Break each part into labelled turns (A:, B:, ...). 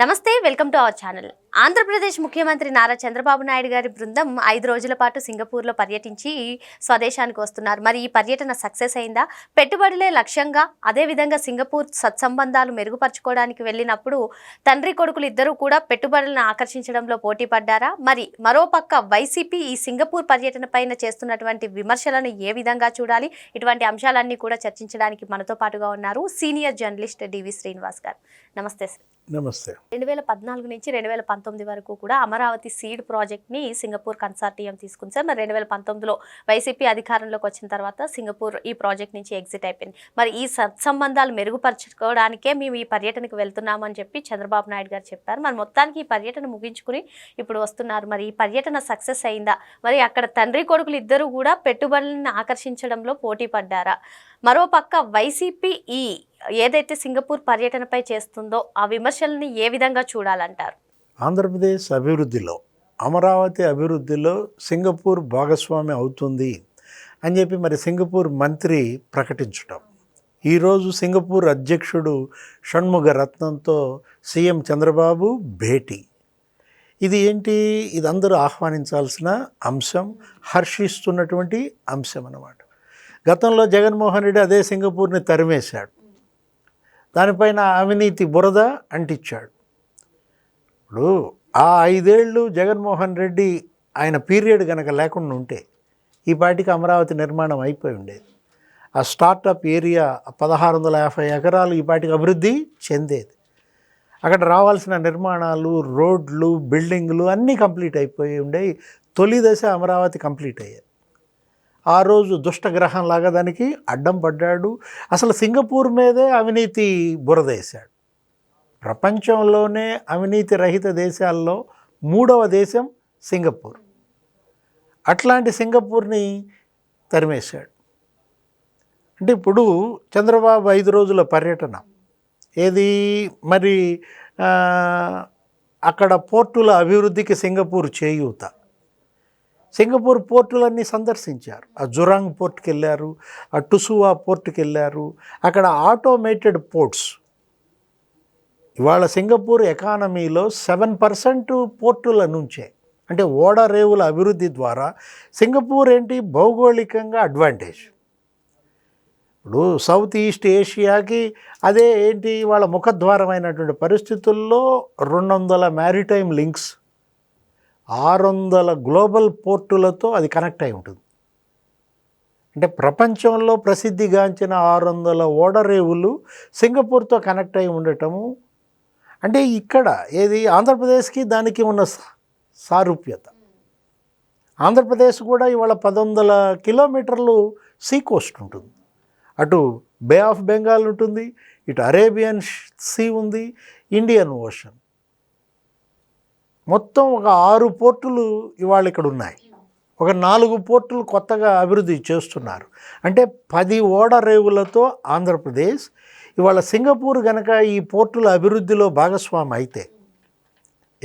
A: నమస్తే welcome to our channel. Andhra Pradesh ముఖ్యమంత్రి నారా చంద్రబాబు నాయుడు గారి బృందం ఐదు రోజుల పాటు సింగపూర్లో పర్యటించి స్వదేశానికి వస్తున్నారు. మరి ఈ పర్యటన సక్సెస్ అయిందా? పెట్టుబడులే లక్ష్యంగా అదేవిధంగా సింగపూర్ సత్సంబంధాలు మెరుగుపరచుకోవడానికి వెళ్ళినప్పుడు తండ్రి కొడుకులు ఇద్దరూ కూడా పెట్టుబడులను ఆకర్షించడంలో పోటీ పడ్డారా? మరి మరోపక్క వైసీపీ ఈ సింగపూర్ పర్యటన పైన చేస్తున్నటువంటి విమర్శలను ఏ విధంగా చూడాలి? ఇటువంటి అంశాలన్నీ కూడా చర్చించడానికి మనతో పాటుగా ఉన్నారు సీనియర్ జర్నలిస్ట్ డివి శ్రీనివాస్ గారు. నమస్తే సార్.
B: నమస్తే.
A: రెండు వేల పద్నాలుగు నుంచి రెండు వేల పంతొమ్మిది వరకు కూడా అమరావతి సీడ్ ప్రాజెక్ట్ని సింగపూర్ కన్సార్టియం తీసుకుంది సార్. మరి రెండు వేల పంతొమ్మిదిలో వైసీపీ అధికారంలోకి వచ్చిన తర్వాత సింగపూర్ ఈ ప్రాజెక్ట్ నుంచి ఎగ్జిట్ అయిపోయింది. మరి ఈ సత్సంబంధాలు మెరుగుపరచుకోవడానికే మేము ఈ పర్యటనకు వెళ్తున్నామని చెప్పి చంద్రబాబు నాయుడు గారు చెప్పారు. మరి మొత్తానికి ఈ పర్యటన ముగించుకుని ఇప్పుడు వస్తున్నారు. మరి ఈ పర్యటన సక్సెస్ అయిందా? మరి అక్కడ తండ్రి కొడుకులు ఇద్దరు కూడా పెట్టుబడులను ఆకర్షించడంలో పోటీ పడ్డారా? మరోపక్క వైసీపీ ఈ ఏదైతే సింగపూర్ పర్యటనపై చేస్తుందో ఆ విమర్శల్ని ఏ విధంగా చూడాలంటారు?
B: ఆంధ్రప్రదేశ్ అభివృద్ధిలో అమరావతి అభివృద్ధిలో సింగపూర్ భాగస్వామి అవుతుంది అని చెప్పి మరి సింగపూర్ మంత్రి ప్రకటించడం ఈరోజు సింగపూర్ అధ్యక్షుడు షణ్ముగ రత్నంతో సీఎం చంద్రబాబు భేటీ. ఇది ఏంటి? ఇది అందరూ ఆహ్వానించాల్సిన అంశం హర్షిస్తున్నటువంటి అంశం అన్నమాట గతంలో జగన్మోహన్ రెడ్డి అదే సింగపూర్ని తరిమేశాడు. దానిపైన అవినీతి బురద అంటించాడు. ఇప్పుడు ఆ ఐదేళ్ళు జగన్మోహన్ రెడ్డి ఆయన పీరియడ్ కనుక లేకుండా ఉంటే ఈ పాటికి అమరావతి నిర్మాణం అయిపోయి ఉండేది. ఆ స్టార్టప్ ఏరియా పదహారు వందల యాభై ఎకరాలు ఈ పాటికి అభివృద్ధి చెందేది. అక్కడ రావాల్సిన నిర్మాణాలు రోడ్లు బిల్డింగ్లు అన్నీ కంప్లీట్ అయిపోయి ఉండేవి. తొలి దశ అమరావతి కంప్లీట్ అయ్యేది. ఆ రోజు దుష్టగ్రహం లాగా దానికి అడ్డం పడ్డాడు. అసలు సింగపూర్ మీదే అవినీతి బురదేశాడు ప్రపంచంలోనే అవినీతి రహిత దేశాల్లో మూడవ దేశం సింగపూర్. అట్లాంటి సింగపూర్ని తరిమేశాడు. అంటే ఇప్పుడు చంద్రబాబు ఐదు రోజుల పర్యటన. ఏది మరి అక్కడ పోర్టుల అభివృద్ధికి సింగపూర్ చేయూత. సింగపూర్ పోర్టులన్నీ సందర్శించారు. ఆ జురాంగ్ పోర్ట్కి వెళ్ళారు ఆ టుసువా పోర్ట్కి వెళ్ళారు అక్కడ ఆటోమేటెడ్ పోర్ట్స్. ఇవాళ సింగపూర్ ఎకానమీలో సెవెన్ పర్సెంట్ పోర్టుల నుంచే అంటే ఓడరేవుల అభివృద్ధి ద్వారా సింగపూర్ ఏంటి? భౌగోళికంగా అడ్వాంటేజ్. ఇప్పుడు సౌత్ ఈస్ట్ ఏషియాకి అదే ఏంటి? వాళ్ళ ముఖద్వారమైనటువంటి పరిస్థితుల్లో రెండు వందల మ్యారిటైమ్ లింక్స్ ఆరు వందల గ్లోబల్ పోర్టులతో అది కనెక్ట్ అయి ఉంటుంది. అంటే ప్రపంచంలో ప్రసిద్ధిగాంచిన ఆరు వందల ఓడరేవులు సింగపూర్తో కనెక్ట్ అయి ఉండటము. అంటే ఇక్కడ ఏది ఆంధ్రప్రదేశ్కి దానికి ఉన్న సారూప్యత. ఆంధ్రప్రదేశ్ కూడా ఇవాళ పదొందల కిలోమీటర్లు సీ కోస్ట్ ఉంటుంది. అటు బే ఆఫ్ బెంగాల్ ఉంటుంది ఇటు అరేబియన్ సీ ఉంది ఇండియన్ ఓషన్. మొత్తం ఒక ఆరు పోర్టులు ఇవాళ ఇక్కడ ఉన్నాయి. ఒక నాలుగు పోర్టులు కొత్తగా అభివృద్ధి చేస్తున్నారు. అంటే పది ఓడరేవులతో ఆంధ్రప్రదేశ్ ఇవాళ సింగపూర్ కనుక ఈ పోర్టుల అభివృద్ధిలో భాగస్వామి అయితే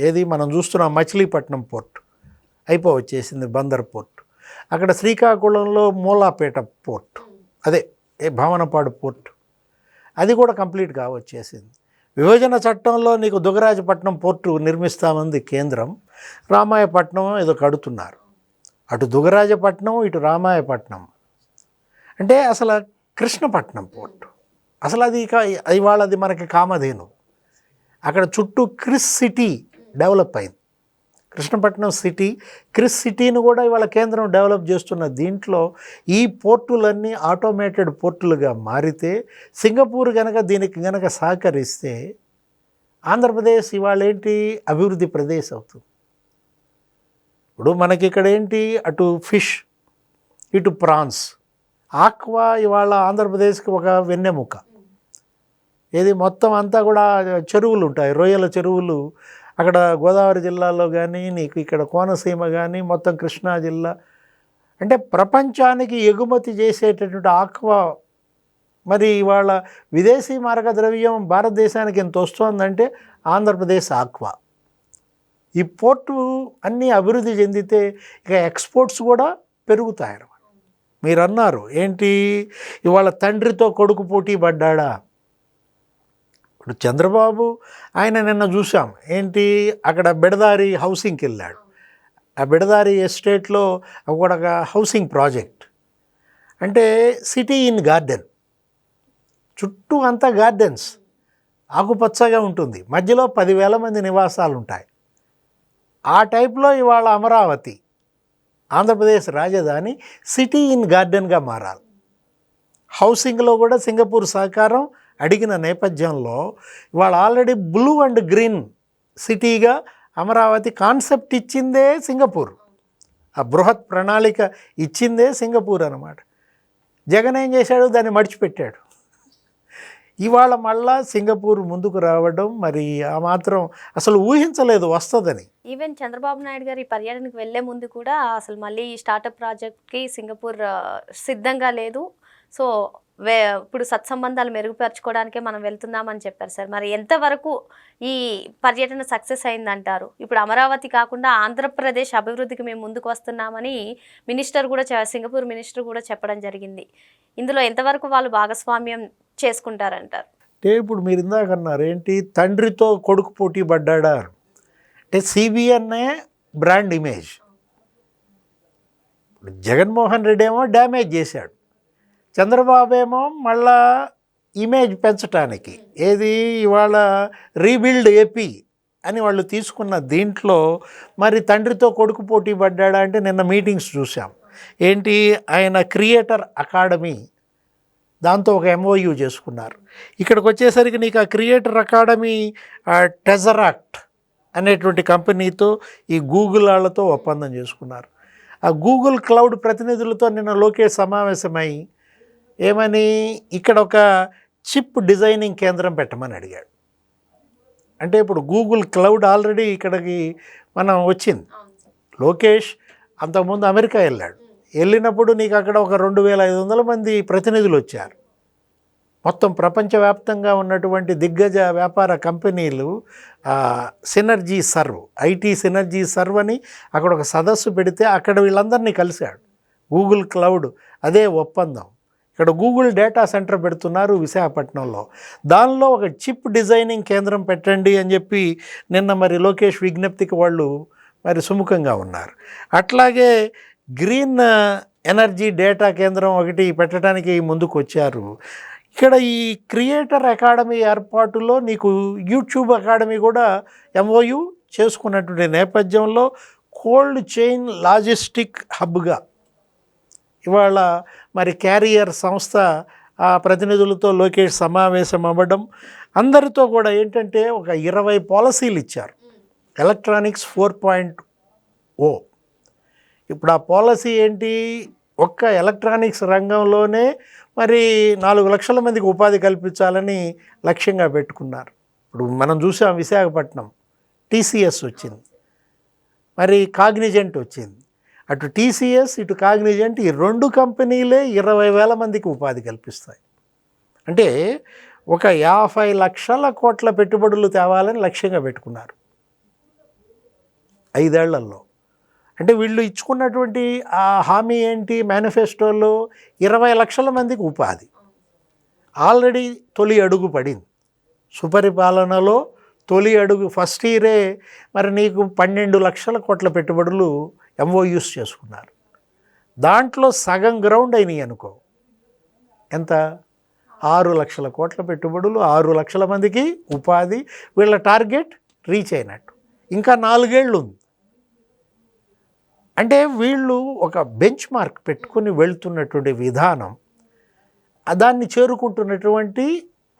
B: ఏది మనం చూస్తున్నాం మచిలీపట్నం పోర్ట్ అయిపో వచ్చేసింది బందర్ పోర్ట్. అక్కడ శ్రీకాకుళంలో మూలాపేట పోర్ట్ అదే భవనపాడు భావనపాడు పోర్ట్ అది కూడా కంప్లీట్గా వచ్చేసింది. విభజన చట్టంలో నీకు దుగరాజపట్నం పోర్టు నిర్మిస్తామంది కేంద్రం రామాయపట్నం ఏదో కడుతున్నారు. అటు దుగరాజపట్నం ఇటు రామాయపట్నం. అంటే అసలు కృష్ణపట్నం పోర్టు. అసలు అది ఇక ఇవాళ అది మనకి కామధేను. అక్కడ చుట్టూ క్రిస్ సిటీ డెవలప్ అయింది. కృష్ణపట్నం సిటీ క్రిస్ సిటీని కూడా ఇవాళ కేంద్రం డెవలప్ చేస్తున్న దీంట్లో ఈ పోర్టులన్నీ ఆటోమేటెడ్ పోర్టులుగా మారితే సింగపూర్ కనుక దీనికి కనుక సహకరిస్తే ఆంధ్రప్రదేశ్ ఇవాళ ఏంటి? అభివృద్ధి ప్రదేశ్ అవుతుంది. ఇప్పుడు మనకి ఇక్కడ ఏంటి? అటు ఫిష్ ఇటు ప్రాన్స్. ఆక్వా ఇవాళ ఆంధ్రప్రదేశ్కి ఒక వెన్నెముక. ఇది మొత్తం అంతా కూడా చెరువులు ఉంటాయి. రొయ్యల చెరువులు అక్కడ గోదావరి జిల్లాలో కానీ నీకు ఇక్కడ కోనసీమ కానీ మొత్తం కృష్ణా జిల్లా. అంటే ప్రపంచానికి ఎగుమతి చేసేటటువంటి ఆక్వా మరి ఇవాళ విదేశీ మారక ద్రవ్యం భారతదేశానికి ఎంత వస్తుందంటే ఆంధ్రప్రదేశ్ ఆక్వా. ఈ పోర్టు అన్నీ అభివృద్ధి చెందితే ఇక ఎక్స్పోర్ట్స్ కూడా పెరుగుతాయన్నమాట. మీరు అన్నారు ఏంటి? ఇవాళ తండ్రితో కొడుకు పోటీ పడ్డాడా? ఇప్పుడు చంద్రబాబు ఆయన నిన్న చూసాం ఏంటి? అక్కడ బెడదారి హౌసింగ్కి వెళ్ళాడు. ఆ బెడదారి ఎస్టేట్లో ఒక హౌసింగ్ ప్రాజెక్ట్. అంటే సిటీ ఇన్ గార్డెన్. చుట్టూ అంతా గార్డెన్స్. ఆకుపచ్చగా ఉంటుంది. మధ్యలో పదివేల మంది నివాసాలు ఉంటాయి ఆ టైప్లో ఇవాళ అమరావతి ఆంధ్రప్రదేశ్ రాజధాని సిటీ ఇన్ గార్డెన్గా మారాలి. హౌసింగ్లో కూడా సింగపూర్ సహకారం అడిగిన నేపథ్యంలో ఇవాళ ఆల్రెడీ బ్లూ అండ్ గ్రీన్ సిటీగా అమరావతి కాన్సెప్ట్ ఇచ్చిందే సింగపూర్. ఆ బృహత్ ప్రణాళిక ఇచ్చిందే సింగపూర్ అన్నమాట. జగన్ ఏం చేశాడు? దాన్ని మడిచిపెట్టాడు. ఇవాళ మళ్ళా సింగపూర్ ముందుకు రావడం మరి ఆ మాత్రం అసలు ఊహించలేదు వస్తుందని.
A: ఈవెన్ చంద్రబాబు నాయుడు గారు ఈ పర్యటనకు వెళ్ళే ముందు కూడా అసలు మళ్ళీ ఈ స్టార్టప్ ప్రాజెక్ట్కి సింగపూర్ సిద్ధంగా లేదు. సో వే ఇప్పుడు సత్సంబంధాలు మెరుగుపరచుకోవడానికే మనం వెళ్తున్నామని చెప్పారు సార్. మరి ఎంతవరకు ఈ పర్యటన సక్సెస్ అయిందంటారు? ఇప్పుడు అమరావతి కాకుండా ఆంధ్రప్రదేశ్ అభివృద్ధికి మేము ముందుకు వస్తున్నామని మినిస్టర్ కూడా సింగపూర్ మినిస్టర్ కూడా చెప్పడం జరిగింది. ఇందులో ఎంతవరకు వాళ్ళు భాగస్వామ్యం చేసుకుంటారంటారు?
B: అంటే ఇప్పుడు మీరు ఇందాక అన్నారు ఏంటి? తండ్రితో కొడుకు పోటీ పడ్డాడా? అంటే సిబిఎన్ఏ బ్రాండ్ ఇమేజ్. ఇప్పుడు జగన్మోహన్ రెడ్డి ఏమో డ్యామేజ్ చేశాడు. చంద్రబాబు ఏమో మళ్ళా ఇమేజ్ పెంచటానికి. ఏది? ఇవాళ రీబిల్డ్ ఏపీ అని వాళ్ళు తీసుకున్న దీంట్లో మరి తండ్రితో కొడుకు పోటీ పడ్డాడా అంటే నిన్న మీటింగ్స్ చూసాం ఏంటి? ఆయన క్రియేటర్ అకాడమీ దాంతో ఒక ఎంఓయూ చేసుకున్నారు. ఇక్కడికి వచ్చేసరికి నీకు ఆ క్రియేటర్ అకాడమీ టెజరాక్ట్ అనేటువంటి కంపెనీతో ఈ గూగుల్ వాళ్ళతో ఒప్పందం చేసుకున్నారు. ఆ గూగుల్ క్లౌడ్ ప్రతినిధులతో నిన్న లోకేష్ సమావేశమై ఏమని ఇక్కడ ఒక చిప్ డిజైనింగ్ కేంద్రం పెట్టమని అడిగాడు. అంటే ఇప్పుడు గూగుల్ క్లౌడ్ ఆల్రెడీ ఇక్కడికి మనం వచ్చింది. లోకేష్ అంతకుముందు అమెరికా వెళ్ళాడు. వెళ్ళినప్పుడు నీకు అక్కడ ఒక రెండు వేల ఐదు వందల మంది ప్రతినిధులు వచ్చారు. మొత్తం ప్రపంచవ్యాప్తంగా ఉన్నటువంటి దిగ్గజ వ్యాపార కంపెనీలు synergy serve IT synergy serve అని అక్కడ ఒక సదస్సు పెడితే అక్కడ వీళ్ళందరినీ కలిశాడు. గూగుల్ క్లౌడ్ అదే ఒప్పందం. ఇక్కడ గూగుల్ డేటా సెంటర్ పెడుతున్నారు విశాఖపట్నంలో. దానిలో ఒక చిప్ డిజైనింగ్ కేంద్రం పెట్టండి అని చెప్పి నిన్న మరి లోకేష్ విజ్ఞప్తికి వాళ్ళు మరి సుముఖంగా ఉన్నారు. అట్లాగే గ్రీన్ ఎనర్జీ డేటా కేంద్రం ఒకటి పెట్టడానికి ముందుకు వచ్చారు ఇక్కడ ఈ క్రియేటర్ అకాడమీ ఏర్పాటులో నీకు యూట్యూబ్ అకాడమీ కూడా ఎంఓయు చేసుకున్నటువంటి నేపథ్యంలో కోల్డ్ చైన్ లాజిస్టిక్ హబ్గా ఇవాళ మరి క్యారియర్ సంస్థ ఆ ప్రతినిధులతో లోకేష్ సమావేశం అవ్వడం అందరితో కూడా ఏంటంటే ఒక ఇరవై పాలసీలు ఇచ్చారు. Electronics four point O. ఇప్పుడు ఆ పాలసీ ఏంటి? ఒక్క ఎలక్ట్రానిక్స్ రంగంలోనే మరి నాలుగు లక్షల మందికి ఉపాధి కల్పించాలని లక్ష్యంగా పెట్టుకున్నారు. ఇప్పుడు మనం చూసాం విశాఖపట్నం టీసీఎస్ వచ్చింది. మరి కాగ్నిజెంట్ వచ్చింది. అటు టీసీఎస్ ఇటు కాగ్నిజెంట్ ఈ రెండు కంపెనీలే ఇరవై వేల మందికి ఉపాధి కల్పిస్తాయి. అంటే ఒక యాభై లక్షల కోట్ల పెట్టుబడులు తేవాలని లక్ష్యంగా పెట్టుకున్నారు. ఐదేళ్ళలో. అంటే వీళ్ళు ఇచ్చుకున్నటువంటి ఆ హామీ ఏంటి? మేనిఫెస్టోలో ఇరవై లక్షల మందికి ఉపాధి. ఆల్రెడీ తొలి అడుగు పడింది. సుపరిపాలనలో తొలి అడుగు ఫస్ట్ ఇయరే. మరి నీకు పన్నెండు లక్షల కోట్ల పెట్టుబడులు ఎంఓయూస్ చేసుకున్నారు. దాంట్లో సగం గ్రౌండ్ అయినాయి అనుకో. ఎంత? ఆరు లక్షల కోట్ల పెట్టుబడులు ఆరు లక్షల మందికి ఉపాధి వీళ్ళ టార్గెట్ రీచ్ అయినట్టు. ఇంకా నాలుగేళ్ళు ఉంది అంటే వీళ్ళు ఒక బెంచ్ మార్క్ పెట్టుకుని వెళ్తున్నటువంటి విధానం దాన్ని చేరుకుంటున్నటువంటి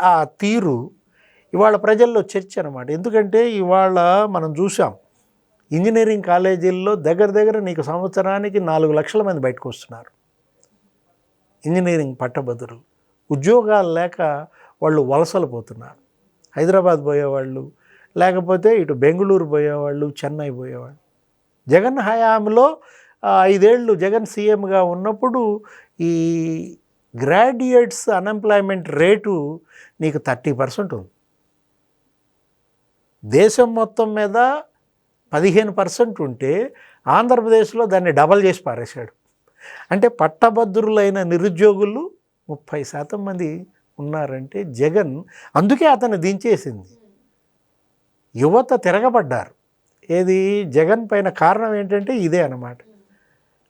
B: ఆ తీరు ఇవాళ ప్రజల్లో చర్చ అనమాట ఎందుకంటే ఇవాళ మనం చూసాం ఇంజనీరింగ్ కాలేజీల్లో దగ్గర దగ్గర నీకు సంవత్సరానికి నాలుగు లక్షల మంది బయటకు వస్తున్నారు. ఇంజనీరింగ్ పట్టభద్రులు ఉద్యోగాలు లేక వాళ్ళు వలసలు పోతున్నారు. హైదరాబాద్ పోయేవాళ్ళు లేకపోతే ఇటు బెంగళూరు పోయేవాళ్ళు చెన్నై పోయేవాళ్ళు. జగన్ హయాంలో ఐదేళ్ళు జగన్ సీఎంగా ఉన్నప్పుడు ఈ గ్రాడ్యుయేట్స్ అన్ఎంప్లాయ్మెంట్ రేటు నీకు థర్టీ పర్సెంట్ ఉంది. దేశం మొత్తం మీద పదిహేను పర్సెంట్ ఉంటే ఆంధ్రప్రదేశ్లో దాన్ని డబల్ చేసి పారేశాడు. అంటే పట్టభద్రులైన నిరుద్యోగులు ముప్పై శాతం మంది ఉన్నారంటే జగన్ అందుకే అతను దించేసింది. యువత తిరగబడ్డారు. ఏది? జగన్ పైన కారణం ఏంటంటే ఇదే అన్నమాట.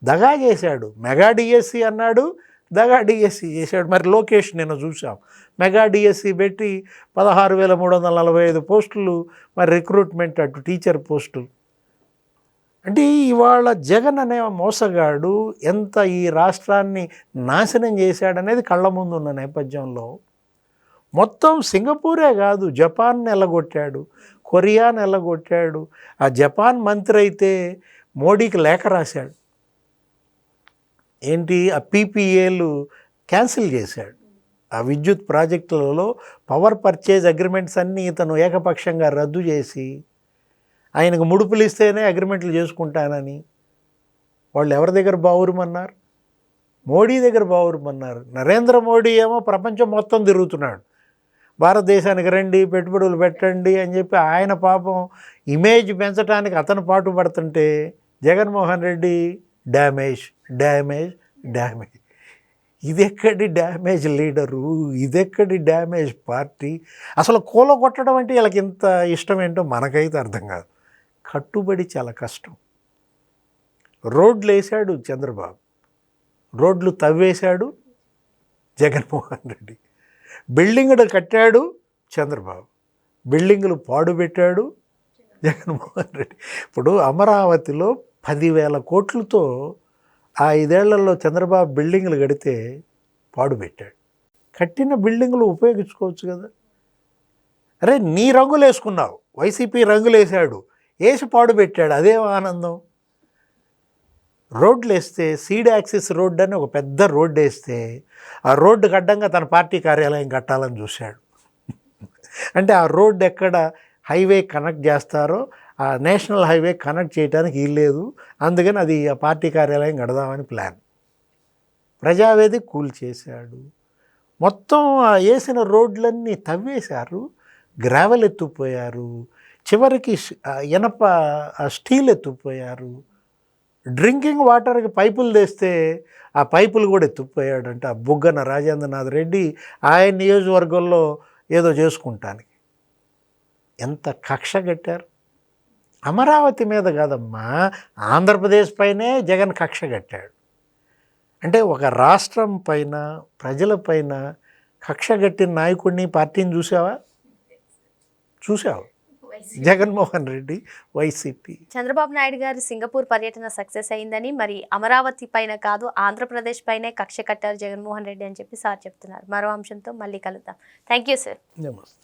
B: దగా చేశాడు. మెగా డిఎస్సి అన్నాడు. దగా డిఎస్సి చేశాడు. మరి లోకేష్ నేను చూసాం మెగా డిఎస్సి పెట్టి పదహారు వేల మూడు వందల నలభై ఐదు పోస్టులు మరి రిక్రూట్మెంట్ అటు టీచర్ పోస్టులు అంటే ఇవాళ జగన్ అనే మోసగాడు ఎంత ఈ రాష్ట్రాన్ని నాశనం చేశాడనేది కళ్ళ ముందు ఉన్న నేపథ్యంలో మొత్తం సింగపూరే కాదు జపాన్ ఎల్లగొట్టాడు కొరియాని ఎల్లగొట్టాడు ఆ జపాన్ మంత్రి అయితే మోడీకి లేఖ రాశాడు. ఏంటి? ఆ పీపీఏలు క్యాన్సిల్ చేశాడు. ఆ విద్యుత్ ప్రాజెక్టులలో పవర్ పర్చేజ్ అగ్రిమెంట్స్ అన్నీ ఇతను ఏకపక్షంగా రద్దు చేసి ఆయనకు ముడుపులు ఇస్తేనే అగ్రిమెంట్లు చేసుకుంటానని. వాళ్ళు ఎవరి దగ్గర బావురమన్నారు? మోడీ దగ్గర బావురమన్నారు. నరేంద్ర మోడీ ఏమో ప్రపంచం మొత్తం తిరుగుతున్నాడు. భారతదేశానికి రండి పెట్టుబడులు పెట్టండి అని చెప్పి ఆయన పాపం ఇమేజ్ పెంచడానికి అతను పాటు పడుతుంటే Jaganmohan Reddy damage damage damage. ఇదెక్కడి డ్యామేజ్ లీడరు? ఇదెక్కడి డ్యామేజ్ పార్టీ? అసలు కూల కొట్టడం అంటే వీళ్ళకి ఇంత ఇష్టం ఏంటో మనకైతే అర్థం కాదు. కట్టుబడి చాలా కష్టం. రోడ్లు వేసాడు చంద్రబాబు. రోడ్లు తవ్వేశాడు జగన్మోహన్ రెడ్డి. బిల్డింగులు కట్టాడు చంద్రబాబు. బిల్డింగులు పాడుపెట్టాడు జగన్మోహన్ రెడ్డి. ఇప్పుడు అమరావతిలో పదివేల కోట్లతో ఆ ఐదేళ్ళలో చంద్రబాబు బిల్డింగ్లు కడితే పాడుపెట్టాడు కట్టిన బిల్డింగ్లు ఉపయోగించుకోవచ్చు కదా. అరే నీ రంగులు వేసుకున్నావు. వైసీపీ రంగులు వేసాడు వేసి పాడు పెట్టాడు. అదేం ఆనందం. రోడ్లు వేస్తే సీడ్ యాక్సిస్ రోడ్ అని ఒక పెద్ద రోడ్డు వేస్తే ఆ రోడ్డు అడ్డంగా తన పార్టీ కార్యాలయం కట్టాలని చూశాడు. అంటే ఆ రోడ్డు ఎక్కడ హైవే కనెక్ట్ చేస్తారో ఆ నేషనల్ హైవే కనెక్ట్ చేయడానికి లేదు. అందుకని అది ఆ పార్టీ కార్యాలయం కడదామని ప్లాన్. ప్రజావేది కూల్ చేశాడు. మొత్తం వేసిన రోడ్లన్నీ తవ్వేశారు. గ్రావెల్ ఎత్తుపోయారు చివరికి ఎనప ఇనప ఆ స్టీల్ ఎత్తుపోయారు డ్రింకింగ్ వాటర్కి పైపులు తెస్తే ఆ పైపులు కూడా ఎత్తుపోయాడంట ఆ బుగ్గన రాజేంద్రనాథ్ రెడ్డి ఆయన నియోజకవర్గంలో ఏదో చేసుకుంటానికి. ఎంత కక్ష కట్టారు. అమరావతి మీద కాదమ్మా ఆంధ్రప్రదేశ్ పైనే జగన్ కక్ష కట్టాడు. అంటే ఒక రాష్ట్రం పైన ప్రజల పైన కక్ష కట్టిన నాయకుడిని పార్టీని చూసావా? చూసావు? జగన్మోహన్ రెడ్డి వైసీపీ.
A: చంద్రబాబు నాయుడు గారి సింగపూర్ పర్యటన సక్సెస్ అయిందని మరి అమరావతి పైన కాదు ఆంధ్రప్రదేశ్ పైనే కక్ష కట్టారు జగన్మోహన్ రెడ్డి అని చెప్పి సార్ చెప్తున్నారు. మరో అంశంతో మళ్ళీ కలుద్దాం. Thank you sir.
B: నమస్తే.